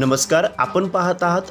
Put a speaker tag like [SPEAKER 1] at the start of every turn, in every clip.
[SPEAKER 1] नमस्कार आपण पाहत आहात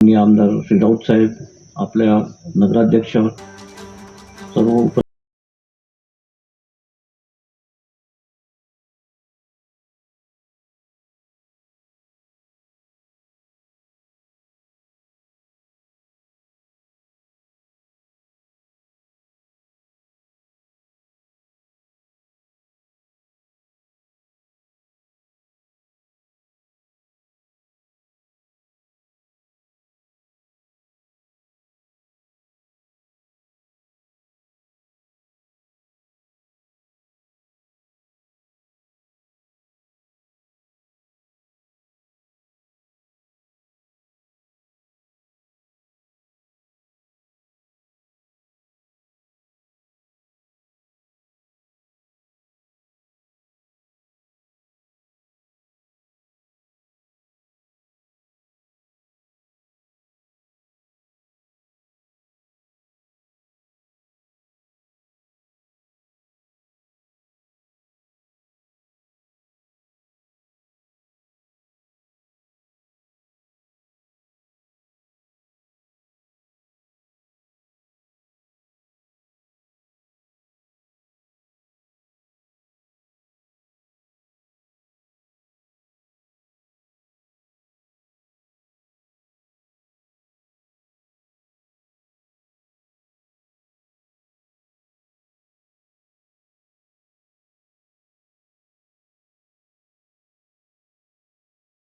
[SPEAKER 2] मी आमदार श्री राऊत साहेब आपल्या नगराध्यक्ष सर्व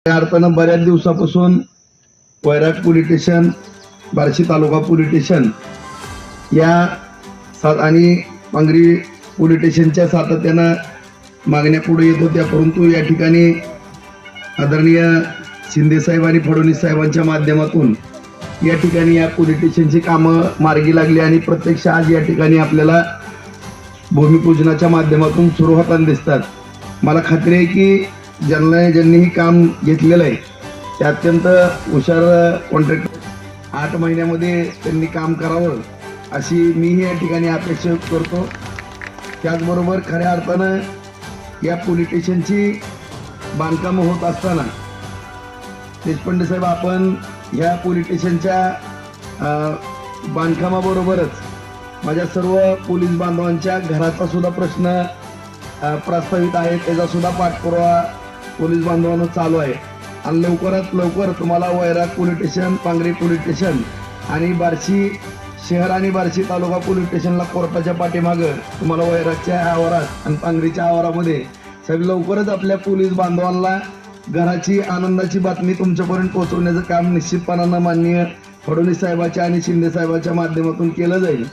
[SPEAKER 3] अर्थानं बऱ्याच दिवसापासून Vairat police station Barshi taluka police station या सात आणि पांगरी पोलीस स्टेशनच्या सातत्यानं मागण्या पुढे येत होत्या. परंतु या ठिकाणी आदरणीय शिंदेसाहेब आणि फडणवीस साहेबांच्या माध्यमातून या ठिकाणी या पोलीस स्टेशनची कामं मार्गी लागली आणि प्रत्यक्ष आज या ठिकाणी आपल्याला भूमिपूजनाच्या माध्यमातून सुरू होताना दिसतात. मला खात्री आहे की ज्यांना ज्यांनी काम घेतलेलं आहे ते अत्यंत हुशार कॉन्ट्रॅक्टर आठ महिन्यामध्ये त्यांनी काम करावं अशी मीही या ठिकाणी अपेक्षा करतो. त्याचबरोबर खऱ्या अर्थानं या पोलीस स्टेशनची बांधकामं होत असताना देशपांडे साहेब आपण ह्या पोलीस स्टेशनच्या बांधकामाबरोबरच माझ्या सर्व पोलीस बांधवांच्या घराचा सुद्धा प्रश्न प्रस्तावित आहे. त्याचा सुद्धा पाठपुरावा पोलीस बांधवांना चालू आहे. आणि लवकरात लवकर तुम्हाला Vairag police station Pangri police station आणि बार्शी शहर आणि बार्शी तालुका पोलीस स्टेशनला कोर्टाच्या पाठीमागं तुम्हाला वैरागच्या आवारात आणि पांगरीच्या आवारामध्ये साहेब लवकरच आपल्या पोलीस बांधवांना घराची आनंदाची बातमी तुमच्यापर्यंत पोहोचवण्याचं काम निश्चितपणानं माननीय फडणवीस साहेबाच्या आणि शिंदे साहेबाच्या माध्यमातून केलं जाईल.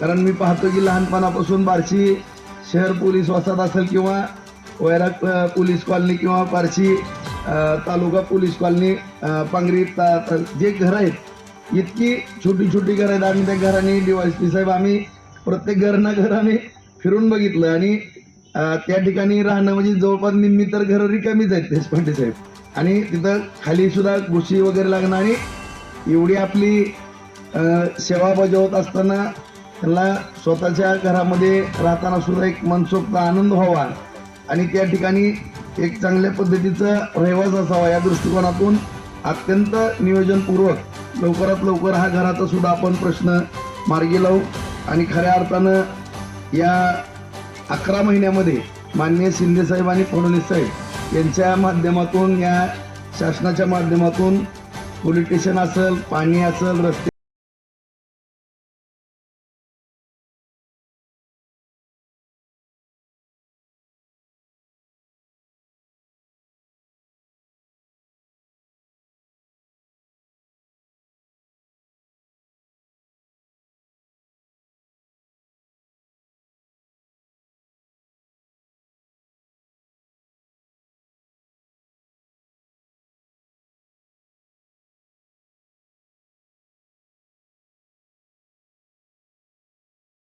[SPEAKER 3] कारण मी पाहतो की लहानपणापासून बार्शी शहर पोलीस वसाहत असेल किंवा वैराग पोलीस कॉलनी किंवा पारशी तालुका पोलीस कॉलनी पांगरी ता- ता- जे घरं आहेत इतकी छोटी छोटी घरं आहेत. आम्ही त्या घराने डीवायसपी साहेब आम्ही प्रत्येक घरना घराने घर आम्ही फिरून बघितलं आणि त्या ठिकाणी राहणं म्हणजे जवळपास निम्मी तर घरं रिकामीच आहेत देशपांडे साहेब. आणि तिथं खाली सुद्धा घुशी वगैरे लागणं आणि एवढी आपली सेवा बजावत असताना त्यांना स्वतःच्या घरामध्ये राहताना सुद्धा एक मनसोक्त आनंद व्हावा. आणि त्या ठिकाणी एक चांगल्या पद्धतीचा रहिवास असावा या दृष्टिकोनातून अत्यंत नियोजनपूर्वक लवकरात लवकर हा घराचा सुद्धा आपण प्रश्न मार्गी लावू. आणि खऱ्या अर्थानं या अकरा महिन्यामध्ये माननीय शिंदेसाहेब आणि फडणवीस साहेब यांच्या माध्यमातून या शासनाच्या माध्यमातून पोलीस स्टेशन असेल पाणी असेल रस्ते